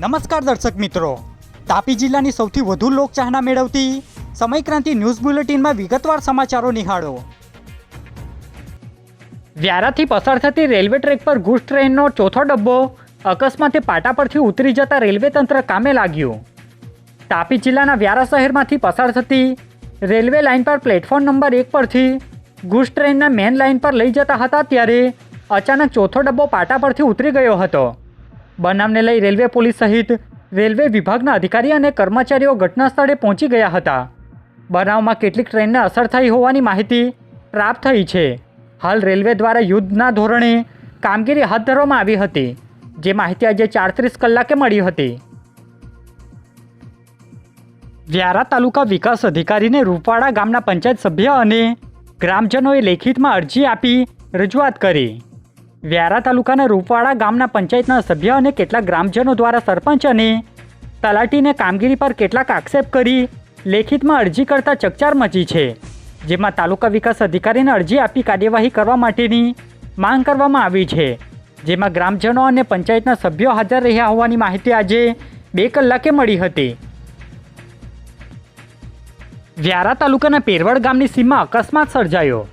નમસ્કાર દર્શક મિત્રો. તાપી જિલ્લાની સૌથી વધુ લોકચાહના મેળવતી સમયક્રાંતિ ન્યૂઝ બુલેટિનમાં વિગતવાર સમાચારો નિહાળો. વ્યારાથી પસાર થતી રેલવે ટ્રેક પર ગુજ ટ્રેનનો ચોથો ડબ્બો અકસ્માતે પાટા પરથી ઉતરી જતા રેલવે તંત્ર કામે લાગ્યું. તાપી જિલ્લાના વ્યારા શહેરમાંથી પસાર થતી રેલવે લાઇન પર પ્લેટફોર્મ નંબર એક પરથી ગુજ ટ્રેનના મેન લાઇન પર લઈ જતા હતા ત્યારે અચાનક ચોથો ડબ્બો પાટા પરથી ઉતરી ગયો હતો. બનાવને લઈ રેલવે પોલીસ સહિત રેલવે વિભાગના અધિકારી અને કર્મચારીઓ ઘટના સ્થળે પહોંચી ગયા હતા. બનાવમાં કેટલીક ટ્રેનને અસર થઈ હોવાની માહિતી પ્રાપ્ત થઈ છે. હાલ રેલવે દ્વારા યુદ્ધના ધોરણે કામગીરી હાથ ધરવામાં આવી હતી. જે માહિતી આજે ચારત્રીસ કલાકે મળી હતી. વ્યારા તાલુકા વિકાસ અધિકારીને રૂપાડા ગામના પંચાયત સભ્ય અને ગ્રામજનોએ લેખિતમાં અરજી આપી રજૂઆત કરી. વ્યારા તાલુકાના રૂપવાડા ગામના પંચાયતના સભ્ય અને કેટલાક ગ્રામજનો દ્વારા સરપંચ અને તલાટીને કામગીરી પર કેટલાક આક્ષેપ કરી લેખિતમાં અરજી કરતા ચકચાર મચી છે, જેમાં તાલુકા વિકાસ અધિકારીને અરજી આપી કાર્યવાહી કરવા માટેની માંગ કરવામાં આવી છે, જેમાં ગ્રામજનો અને પંચાયતના સભ્યો હાજર રહ્યા હોવાની માહિતી આજે બે કલાકે મળી હતી. વ્યારા તાલુકાના પેરવડ ગામની સીમમાં અકસ્માત સર્જાયો.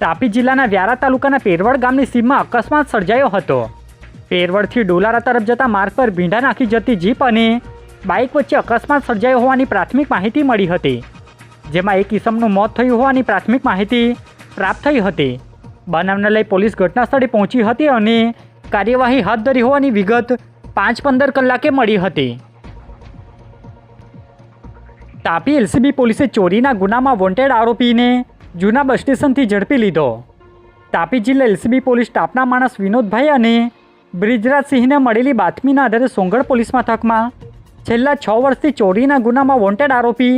તાપી જિલ્લાના વ્યારા તાલુકાના પેરવડ ગામની સીમમાં અકસ્માત સર્જાયો હતો. પેરવડથી ડોલારા તરફ જતા માર્ગ પર ભીંડા નાખી જતી જીપ અને બાઇક વચ્ચે અકસ્માત સર્જાયો હોવાની પ્રાથમિક માહિતી મળી હતી. જેમાં એક ઇસમનું મોત થયું હોવાની પ્રાથમિક માહિતી પ્રાપ્ત થઈ હતી. બનાવને લઈ પોલીસ ઘટના સ્થળે પહોંચી હતી અને કાર્યવાહી હાથ ધરી હોવાની વિગત પાંચ પંદર કલાકે મળી હતી. તાપી એલસીબી પોલીસે ચોરીના ગુનામાં વોન્ટેડ આરોપીને જૂના બસ સ્ટેશનથી ઝડપી લીધો. તાપી જિલ્લા એલસીબી પોલીસ સ્ટાફના માણસ વિનોદભાઈ અને બ્રિજરાજસિંહને મળેલી બાતમીના આધારે સોંગઢ પોલીસ મથકમાં છેલ્લા છ વર્ષથી ચોરીના ગુનામાં વોન્ટેડ આરોપી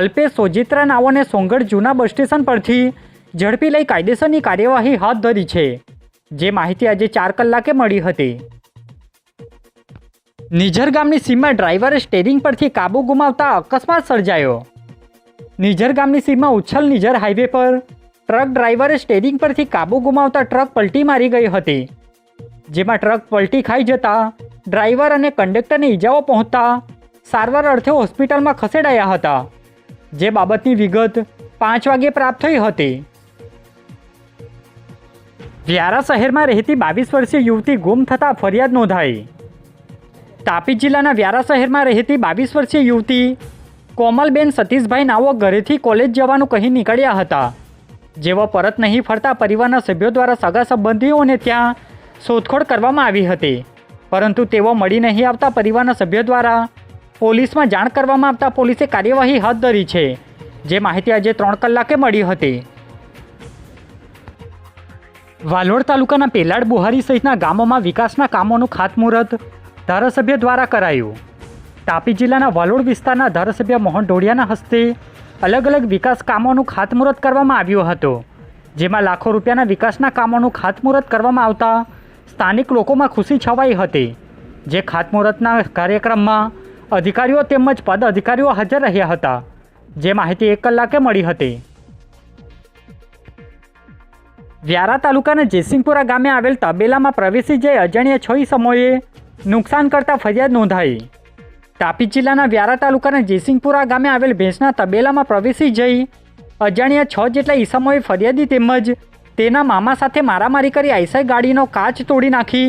અલ્પેશ સોજિત્રા નાઓને સોંગળ જૂના બસ સ્ટેશન પરથી ઝડપી લઈ કાયદેસરની કાર્યવાહી હાથ ધરી છે. જે માહિતી આજે ચાર કલાકે મળી હતી. નિઝર ગામની સીમમાં ડ્રાઈવરે સ્ટેરિંગ પરથી કાબુ ગુમાવતા અકસ્માત સર્જાયો. નિઝર ગામની સીમમાં ઉચ્છલ નિઝર હાઈવે પર ટ્રક ડ્રાઈવરે સ્ટેરિંગ પરથી કાબુ ગુમાવતા ટ્રક પલટી મારી ગઈ હતી. જેમાં ટ્રક પલટી ખાઈ જતા ડ્રાઈવર અને કંડક્ટરને ઈજાઓ પહોંચતા સારવાર અર્થે હોસ્પિટલમાં ખસેડાયા હતા, જે બાબતની વિગત પાંચ વાગે પ્રાપ્ત થઈ હતી. વ્યારા શહેરમાં રહેતી બાવીસ વર્ષીય યુવતી ગુમ થતાં ફરિયાદ નોંધાઈ. તાપી જિલ્લાના વ્યારા શહેરમાં રહેતી બાવીસ વર્ષીય યુવતી કોમલબેન સતીશભાઈ નાવો ઘરેથી કોલેજ જવાનું કહી નીકળ્યા હતા. જેઓ પરત નહીં ફરતા પરિવારના સભ્યો દ્વારા સગા સંબંધીઓને ત્યાં શોધખોળ કરવામાં આવી હતી. પરંતુ તેઓ મળી નહીં આવતા પરિવારના સભ્યો દ્વારા પોલીસમાં જાણ કરવામાં આવતા પોલીસે કાર્યવાહી હાથ ધરી છે, જે માહિતી આજે ત્રણ કલાકે મળી હતી. વાલોડ તાલુકાના પેલાડ બુહારી સહિતના ગામોમાં વિકાસના કામોનું ખાતમુહૂર્ત ધારાસભ્ય દ્વારા કરાયું. તાપી જિલ્લાના વાલોડ વિસ્તારના ધારાસભ્ય મોહન ઢોડિયાના હસ્તે અલગ અલગ વિકાસ કામોનું ખાતમુહૂર્ત કરવામાં આવ્યું હતું, જેમાં લાખો રૂપિયાના વિકાસના કામોનું ખાતમુહૂર્ત કરવામાં આવતા સ્થાનિક લોકોમાં ખુશી છવાઈ હતી, જે ખાતમુહૂર્તના કાર્યક્રમમાં અધિકારીઓ તેમજ પદ અધિકારીઓ હાજર રહ્યા હતા, જે માહિતી એક કલાકે મળી હતી. વ્યારા તાલુકાના જયસિંહપુરા ગામે આવેલ તબેલામાં પ્રવેશી જઈ અજાણ્યા છ સમયે નુકસાન કરતા ફરિયાદ નોંધાઈ. તાપી જિલ્લાના વ્યારા તાલુકાના જયસિંહપુરા ગામે આવેલ ભેંસના તબેલામાં પ્રવેશી જઈ અજાણ્યા છ જેટલા ઈસમોએ ફરિયાદી તેમજ તેના મામા સાથે મારામારી કરી આઈસાઈ ગાડીનો કાચ તોડી નાખી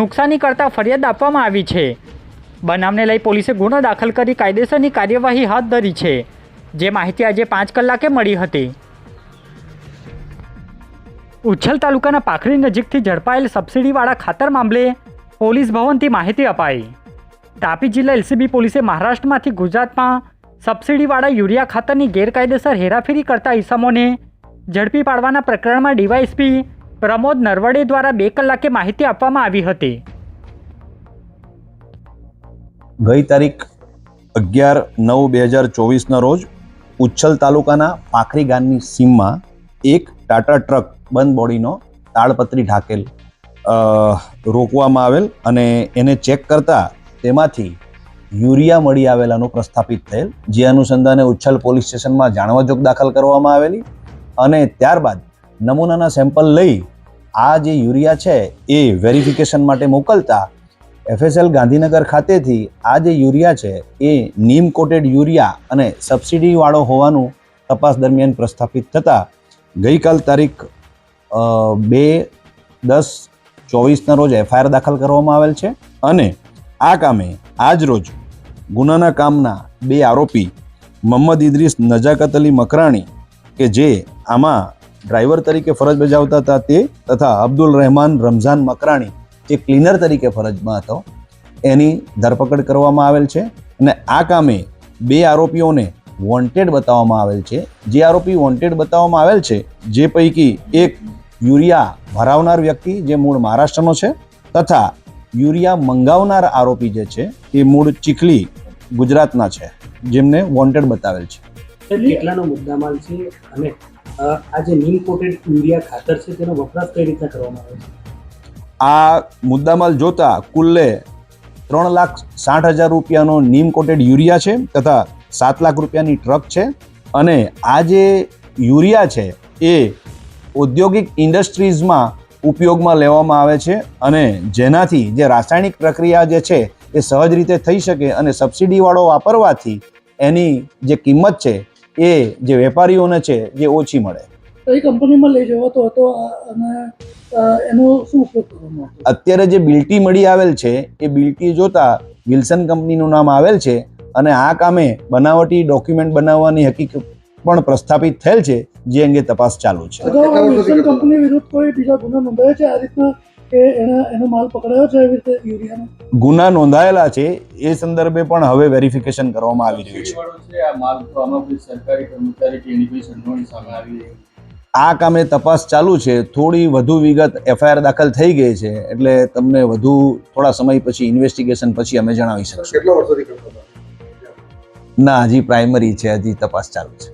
નુકસાની કરતા ફરિયાદ આપવામાં આવી છે. બનાવને લઈ પોલીસે ગુનો દાખલ કરી કાયદેસરની કાર્યવાહી હાથ ધરી છે. જે માહિતી આજે પાંચ કલાકે મળી હતી. ઉચ્છલ તાલુકાના પાખરી નજીકથી ઝડપાયેલ સબસિડીવાળા ખાતર મામલે પોલીસ ભવનથી માહિતી અપાઈ. તાપી જિલ્લા એલસીબી પોલીસે મહારાષ્ટ્રમાંથી ગુજરાતમાં સબસિડીવાળા યુરિયા ખાતરની ગેરકાયદેસર હેરાફેરી કરતા ઇસમોને ઝડપી પાડવાના પ્રકરણમાં ડીવાયએસપી પ્રમોદ નરવડે દ્વારા બે કલાકે માહિતી આપવામાં આવી હતી. ગઈ તારીખ અગિયાર નવ બે હજાર ચોવીસના રોજ ઉચ્છલ તાલુકાના પાખરી ગામની સીમમાં એક ટાટા ટ્રક બંધ બોડીનો તાળપત્રી ઢાકેલ રોકવામાં આવેલ અને એને ચેક કરતા તેમાંથી યુરિયા મળી આવેલાનું પ્રસ્થાપિત થયેલ, જે અનુસંધાને ઉચ્છલ પોલીસ સ્ટેશનમાં જાણવાજોગ દાખલ કરવામાં આવેલી અને ત્યારબાદ નમૂનાના સેમ્પલ લઈ આ જે યુરિયા છે એ વેરિફિકેશન માટે મોકલતા એફએસએલ ગાંધીનગર ખાતેથી આ જે યુરિયા છે એ નીમ કોટેડ યુરિયા અને સબસિડીવાળો હોવાનું તપાસ દરમિયાન પ્રસ્થાપિત થતાં ગઈકાલ તારીખ બે દસ ચોવીસના રોજ એફઆઈઆર દાખલ કરવામાં આવેલ છે અને આ કામે આજ રોજ ગુનાના કામના બે આરોપી મોહમ્મદ ઇદ્રીસ નજાકત અલી મકરાણી કે જે આમાં ડ્રાઈવર તરીકે ફરજ બજાવતા હતા તે તથા અબ્દુલ રહેમાન રમઝાન મકરાણી જે ક્લીનર તરીકે ફરજમાં હતો, એની ધરપકડ કરવામાં આવેલ છે અને આ કામે બે આરોપીઓને વોન્ટેડ બતાવવામાં આવેલ છે. જે આરોપી વોન્ટેડ બતાવવામાં આવેલ છે, જે પૈકી એક યુરિયા ભરાવનાર વ્યક્તિ જે મૂળ મહારાષ્ટ્રનો છે તથા યુરિયા મંગાવનાર આરોપી જે છે એ મૂળ ચીખલી ગુજરાતના છે જેમને વોન્ટેડ બતાવેલ છે. કેટલાનો મુદ્દામાલ છે અને આ જે નીમ કોટેડ યુરિયા ખાતર છે તેનો વપરાશ કઈ રીતના કરવામાં આવે છે? આ મુદ્દામાલ જોતા કુલ્લે ત્રણ લાખ સાઠ હજાર રૂપિયાનો નીમ કોટેડ યુરિયા છે તથા સાત લાખ રૂપિયાની ટ્રક છે અને આ જે યુરિયા છે એ ઔદ્યોગિક ઇન્ડસ્ટ્રીઝમાં ઉપયોગમાં લેવામાં આવે છે અને જેનાથી જે રાસાયણિક પ્રક્રિયા જે છે એ સહજ રીતે થઈ શકે અને સબસિડીવાળો વાપરવાથી એની જે કિંમત છે એ જે વેપારીઓને છે જે ઓછી મળે. કંપનીમાં લઈ જવાતો હતો અને એનો શું ઉપયોગ કરવામાં અત્યારે જે બિલ્ટી મળી આવેલ છે એ બિલ્ટી જોતા વિલ્સન કંપનીનું નામ આવેલ છે અને આ કામે બનાવટી ડોક્યુમેન્ટ બનાવવાની હકીકત પણ પ્રસ્થાપિત થયેલ છે. જે અંગે તપાસ ચાલુ છે. કંપની વિરુદ્ધ કોઈ બીજા ગુનો નોંધાયો છે? આ રીતના કે એનો માલ પકડાયો છે એવી રીતે યુરિયાનો? ગુના નોંધાયેલા છે. એ સંદર્ભે પણ હવે વેરિફિકેશન કરવામાં આવી રહ્યું છે. આ માલ તો આમાં સરકારી કર્મચારી કે એની કોઈ સંડોવણી સામે આવી રહી. આ કામે તપાસ ચાલુ છે. થોડી વધુ વિગત એફઆઈઆર દાખલ થઈ ગઈ છે. એટલે તમને વધુ થોડા સમય પછી ઇન્વેસ્ટિગેશન પછી અમે જણાવી શકશું. ના હજી પ્રાઇમરી છે. હજી તપાસ ચાલુ છે.